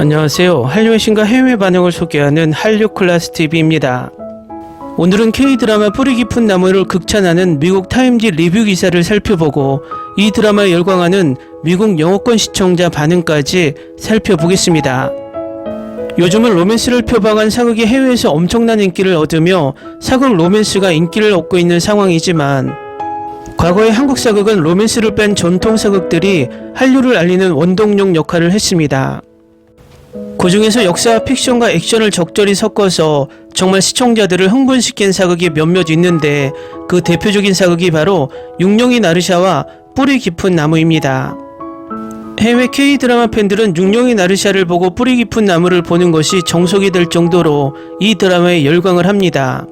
안녕하세요. 한류의 신과 해외 반응을 소개하는 한류 클래스 TV입니다. 오늘은 K-드라마 뿌리 깊은 나무를 극찬하는 미국 타임지 리뷰 기사를 살펴보고 이 드라마에 열광하는 미국 영어권 시청자 반응까지 살펴보겠습니다. 요즘은 로맨스를 표방한 사극이 해외에서 엄청난 인기를 얻으며 사극 로맨스가 인기를 얻고 있는 상황이지만 과거의 한국 사극은 로맨스를 뺀 전통 사극들이 한류를 알리는 원동력 역할을 했습니다. 그 중에서 역사와 픽션과 액션을 적절히 섞어서 정말 시청자들을 흥분시킨 사극이 몇몇 있는데 그 대표적인 사극이 바로 육룡이 나르샤와 뿌리 깊은 나무입니다. 해외 K-드라마 팬들은 육룡이 나르샤를 보고 뿌리 깊은 나무를 보는 것이 정석이 될 정도로 이 드라마에 열광을 합니다.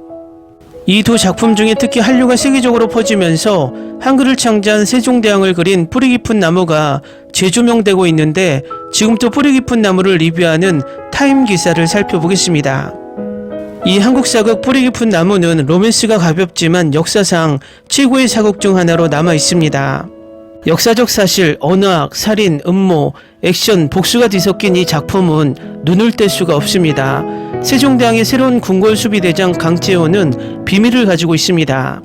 이 두 작품 중에 특히 한류가 세계적으로 퍼지면서 한글을 창제한 세종대왕을 그린 뿌리 깊은 나무가 재조명되고 있는데 지금부터 뿌리 깊은 나무를 리뷰하는 타임 기사를 살펴보겠습니다. 이 한국 사극 뿌리 깊은 나무는 로맨스가 가볍지만 역사상 최고의 사극 중 하나로 남아 있습니다. 역사적 사실, 언어학, 살인, 음모, 액션, 복수가 뒤섞인 이 작품은 눈을 뗄 수가 없습니다. 세종대왕의 새로운 궁궐 수비대장 강채호는 비밀을 가지고 있습니다.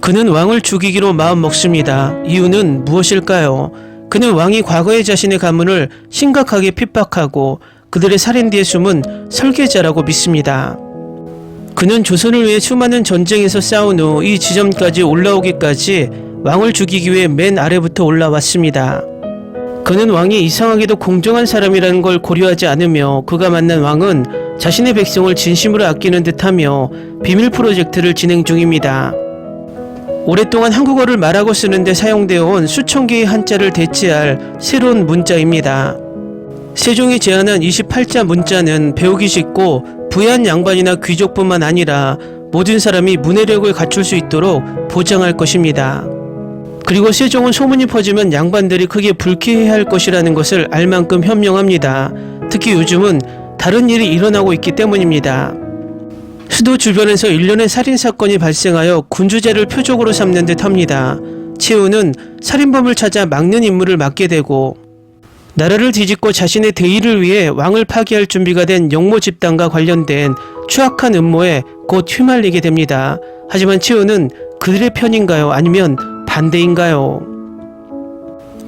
그는 왕을 죽이기로 마음 먹습니다. 이유는 무엇일까요? 그는 왕이 과거의 자신의 가문을 심각하게 핍박하고 그들의 살인 뒤에 숨은 설계자라고 믿습니다. 그는 조선을 위해 수많은 전쟁에서 싸운 후 이 지점까지 올라오기까지 왕을 죽이기 위해 맨 아래부터 올라왔습니다. 그는 왕이 이상하게도 공정한 사람이라는 걸 고려하지 않으며 그가 만난 왕은 자신의 백성을 진심으로 아끼는 듯하며 비밀 프로젝트를 진행 중입니다. 오랫동안 한국어를 말하고 쓰는데 사용되어 온 수천 개의 한자를 대체할 새로운 문자입니다. 세종이 제안한 28자 문자는 배우기 쉽고 부유한 양반이나 귀족뿐만 아니라 모든 사람이 문해력을 갖출 수 있도록 보장할 것입니다. 그리고 세종은 소문이 퍼지면 양반들이 크게 불쾌해할 것이라는 것을 알 만큼 현명합니다. 특히 요즘은 다른 일이 일어나고 있기 때문입니다. 수도 주변에서 일련의 살인 사건이 발생하여 군주제를 표적으로 삼는 듯 합니다. 최후는 살인범을 찾아 막는 임무를 맡게 되고 나라를 뒤집고 자신의 대의를 위해 왕을 파괴할 준비가 된 영모 집단과 관련된 추악한 음모에 곧 휘말리게 됩니다. 하지만 최후는 그들의 편인가요? 아니면 반대인가요?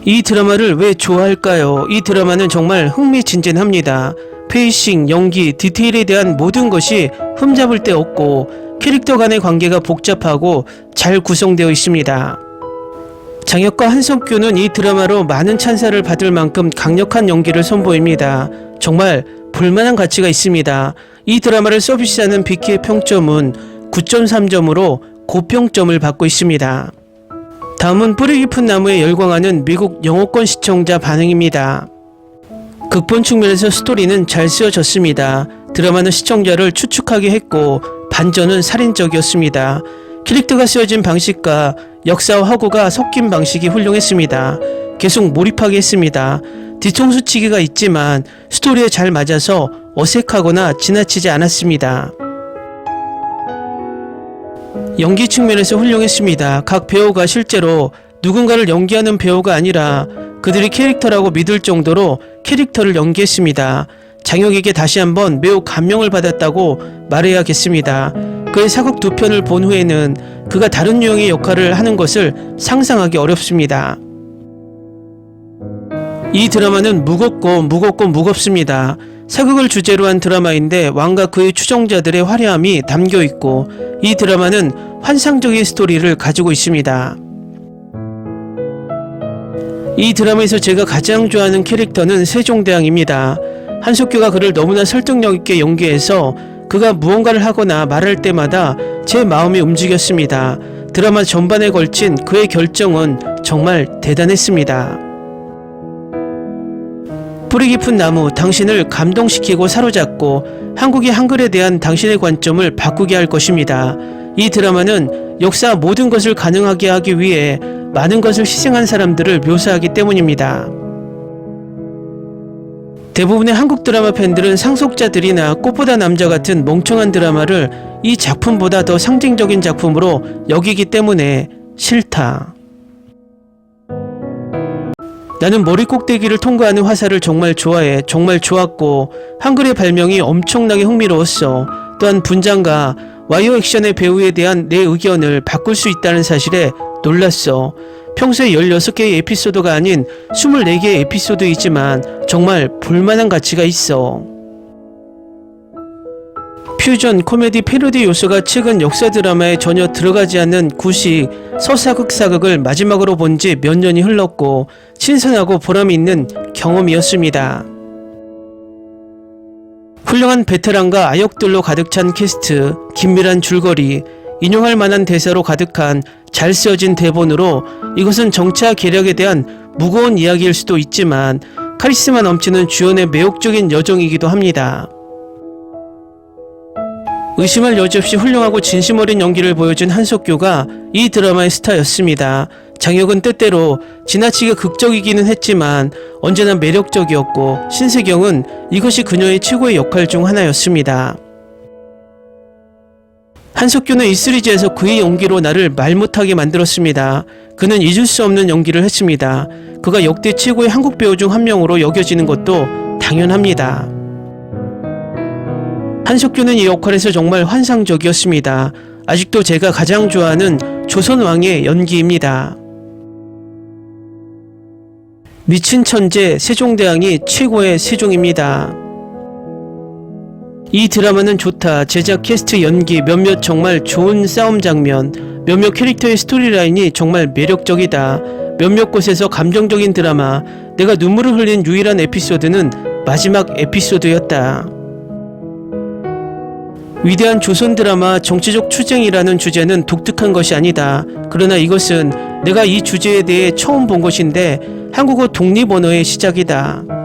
이 드라마를 왜 좋아할까요? 이 드라마는 정말 흥미진진합니다. 페이싱, 연기, 디테일에 대한 모든 것이 흠잡을 데 없고 캐릭터 간의 관계가 복잡하고 잘 구성되어 있습니다. 장혁과 한석규는 이 드라마로 많은 찬사를 받을 만큼 강력한 연기를 선보입니다. 정말 볼만한 가치가 있습니다. 이 드라마를 서비스하는 비키의 평점은 9.3점으로 고평점을 받고 있습니다. 다음은 뿌리 깊은 나무에 열광하는 미국 영어권 시청자 반응입니다. 극본 측면에서 스토리는 잘 쓰여졌습니다. 드라마는 시청자를 추측하게 했고 반전은 살인적이었습니다. 캐릭터가 쓰여진 방식과 역사와 허구가 섞인 방식이 훌륭했습니다. 계속 몰입하게 했습니다. 뒤통수치기가 있지만 스토리에 잘 맞아서 어색하거나 지나치지 않았습니다. 연기 측면에서 훌륭했습니다. 각 배우가 실제로 누군가를 연기하는 배우가 아니라 그들이 캐릭터라고 믿을 정도로 캐릭터를 연기했습니다. 장혁에게 다시 한번 매우 감명을 받았다고 말해야겠습니다. 그의 사극 두 편을 본 후에는 그가 다른 유형의 역할을 하는 것을 상상하기 어렵습니다. 이 드라마는 무겁고 무겁고 무겁습니다. 사극을 주제로 한 드라마인데 왕과 그의 추종자들의 화려함이 담겨 있고 이 드라마는 환상적인 스토리를 가지고 있습니다. 이 드라마에서 제가 가장 좋아하는 캐릭터는 세종대왕입니다. 한석규가 그를 너무나 설득력 있게 연기해서 그가 무언가를 하거나 말할 때마다 제 마음이 움직였습니다. 드라마 전반에 걸친 그의 결정은 정말 대단했습니다. 뿌리 깊은 나무, 당신을 감동시키고 사로잡고 한국의 한글에 대한 당신의 관점을 바꾸게 할 것입니다. 이 드라마는 역사 모든 것을 가능하게 하기 위해 많은 것을 희생한 사람들을 묘사하기 때문입니다. 대부분의 한국 드라마 팬들은 상속자들이나 꽃보다 남자 같은 멍청한 드라마를 이 작품보다 더 상징적인 작품으로 여기기 때문에 싫다. 나는 머리 꼭대기를 통과하는 화살을 정말 좋아해. 정말 좋았고 한글의 발명이 엄청나게 흥미로웠어. 또한 분장과 와이어 액션의 배우에 대한 내 의견을 바꿀 수 있다는 사실에 놀랐어. 평소에 16개의 에피소드가 아닌 24개의 에피소드이지만 정말 볼만한 가치가 있어. 퓨전, 코미디, 패러디 요소가 최근 역사 드라마에 전혀 들어가지 않는 구식, 서사극 사극을 마지막으로 본 지 몇 년이 흘렀고 신선하고 보람이 있는 경험이었습니다. 훌륭한 베테랑과 아역들로 가득 찬 캐스트, 긴밀한 줄거리, 인용할 만한 대사로 가득한 잘 쓰여진 대본으로 이것은 정치와 계략에 대한 무거운 이야기일 수도 있지만 카리스마 넘치는 주연의 매혹적인 여정이기도 합니다. 의심할 여지 없이 훌륭하고 진심 어린 연기를 보여준 한석규가 이 드라마의 스타였습니다. 장혁은 때때로 지나치게 극적이기는 했지만 언제나 매력적이었고 신세경은 이것이 그녀의 최고의 역할 중 하나였습니다. 한석규는 이 시리즈에서 그의 연기로 나를 말 못하게 만들었습니다. 그는 잊을 수 없는 연기를 했습니다. 그가 역대 최고의 한국 배우 중 한 명으로 여겨지는 것도 당연합니다. 한석규는 이 역할에서 정말 환상적이었습니다. 아직도 제가 가장 좋아하는 조선 왕의 연기입니다. 미친 천재 세종대왕이 최고의 세종입니다. 이 드라마는 좋다. 제작 캐스트 연기 몇몇 정말 좋은 싸움 장면, 몇몇 캐릭터의 스토리라인이 정말 매력적이다. 몇몇 곳에서 감정적인 드라마, 내가 눈물을 흘린 유일한 에피소드는 마지막 에피소드였다. 위대한 조선 드라마 정치적 투쟁이라는 주제는 독특한 것이 아니다. 그러나 이것은 내가 이 주제에 대해 처음 본 것인데 한국어 독립 언어의 시작이다.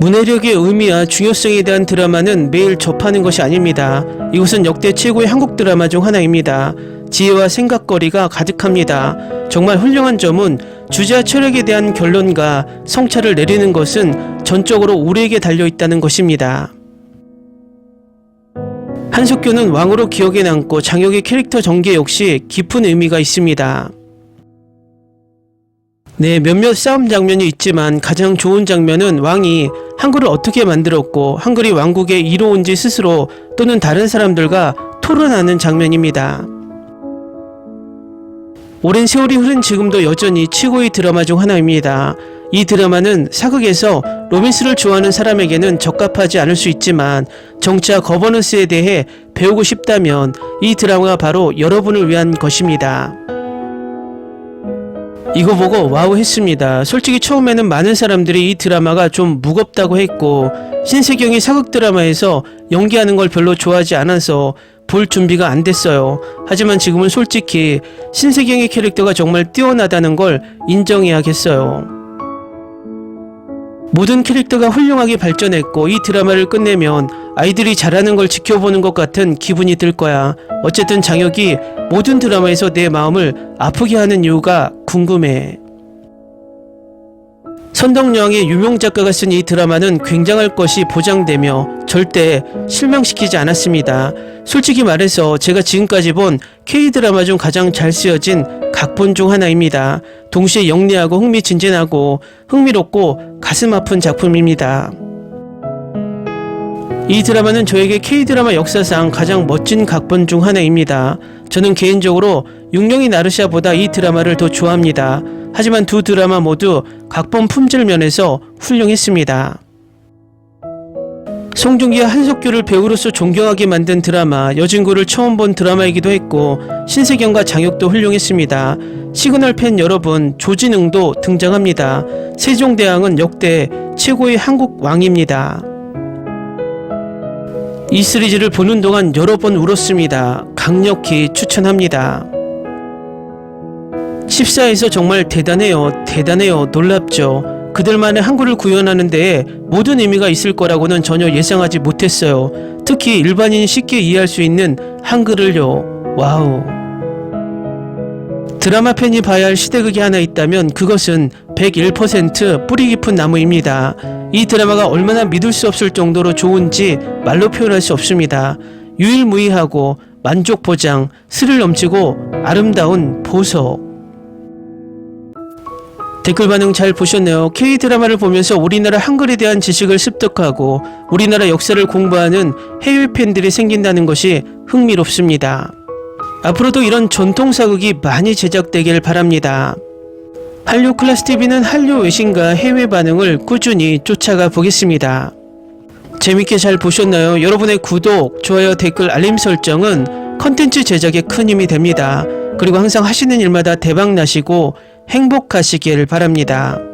문해력의 의미와 중요성에 대한 드라마는 매일 접하는 것이 아닙니다. 이것은 역대 최고의 한국 드라마 중 하나입니다. 지혜와 생각거리가 가득합니다. 정말 훌륭한 점은 주제와 철학에 대한 결론과 성찰을 내리는 것은 전적으로 우리에게 달려 있다는 것입니다. 한석규는 왕으로 기억에 남고 장혁의 캐릭터 전개 역시 깊은 의미가 있습니다. 네, 몇몇 싸움 장면이 있지만 가장 좋은 장면은 왕이 한글을 어떻게 만들었고 한글이 왕국에 이로운지 스스로 또는 다른 사람들과 토론하는 장면입니다. 오랜 세월이 흐른 지금도 여전히 최고의 드라마 중 하나입니다. 이 드라마는 사극에서 로맨스를 좋아하는 사람에게는 적합하지 않을 수 있지만 정치와 거버넌스에 대해 배우고 싶다면 이 드라마가 바로 여러분을 위한 것입니다. 이거 보고 와우 했습니다. 솔직히 처음에는 많은 사람들이 이 드라마가 좀 무겁다고 했고 신세경이 사극 드라마에서 연기하는 걸 별로 좋아하지 않아서 볼 준비가 안 됐어요. 하지만 지금은 솔직히 신세경의 캐릭터가 정말 뛰어나다는 걸 인정해야겠어요. 모든 캐릭터가 훌륭하게 발전했고 이 드라마를 끝내면 아이들이 잘하는 걸 지켜보는 것 같은 기분이 들 거야. 어쨌든 장혁이 모든 드라마에서 내 마음을 아프게 하는 이유가 궁금해. 선덕여왕의 유명 작가가 쓴 이 드라마는 굉장할 것이 보장되며 절대 실망시키지 않았습니다. 솔직히 말해서 제가 지금까지 본 K-드라마 중 가장 잘 쓰여진 각본 중 하나입니다. 동시에 영리하고 흥미진진하고 흥미롭고 가슴 아픈 작품입니다. 이 드라마는 저에게 K-드라마 역사상 가장 멋진 각본 중 하나입니다. 저는 개인적으로 육령이 나르샤보다 이 드라마를 더 좋아합니다. 하지만 두 드라마 모두 각본 품질 면에서 훌륭했습니다. 송중기와 한석규를 배우로서 존경하게 만든 드라마 여진구를 처음 본 드라마이기도 했고 신세경과 장혁도 훌륭했습니다. 시그널 팬 여러분 조진웅도 등장합니다. 세종대왕은 역대 최고의 한국 왕입니다. 이 시리즈를 보는 동안 여러 번 울었습니다. 강력히 추천합니다. 14에서 정말 대단해요. 대단해요. 놀랍죠. 그들만의 한글을 구현하는 데에 모든 의미가 있을 거라고는 전혀 예상하지 못했어요. 특히 일반인이 쉽게 이해할 수 있는 한글을요. 와우. 드라마 팬이 봐야 할 시대극이 하나 있다면 그것은 101% 뿌리 깊은 나무입니다. 이 드라마가 얼마나 믿을 수 없을 정도로 좋은지 말로 표현할 수 없습니다. 유일무이하고 만족 보장, 스릴 넘치고 아름다운 보석. 댓글 반응 잘 보셨네요. K-드라마를 보면서 우리나라 한글에 대한 지식을 습득하고 우리나라 역사를 공부하는 해외 팬들이 생긴다는 것이 흥미롭습니다. 앞으로도 이런 전통 사극이 많이 제작되길 바랍니다. 한류 클래스 TV는 한류 외신과 해외 반응을 꾸준히 쫓아가 보겠습니다. 재밌게 잘 보셨나요? 여러분의 구독, 좋아요, 댓글, 알림 설정은 컨텐츠 제작에 큰 힘이 됩니다. 그리고 항상 하시는 일마다 대박 나시고 행복하시길 바랍니다.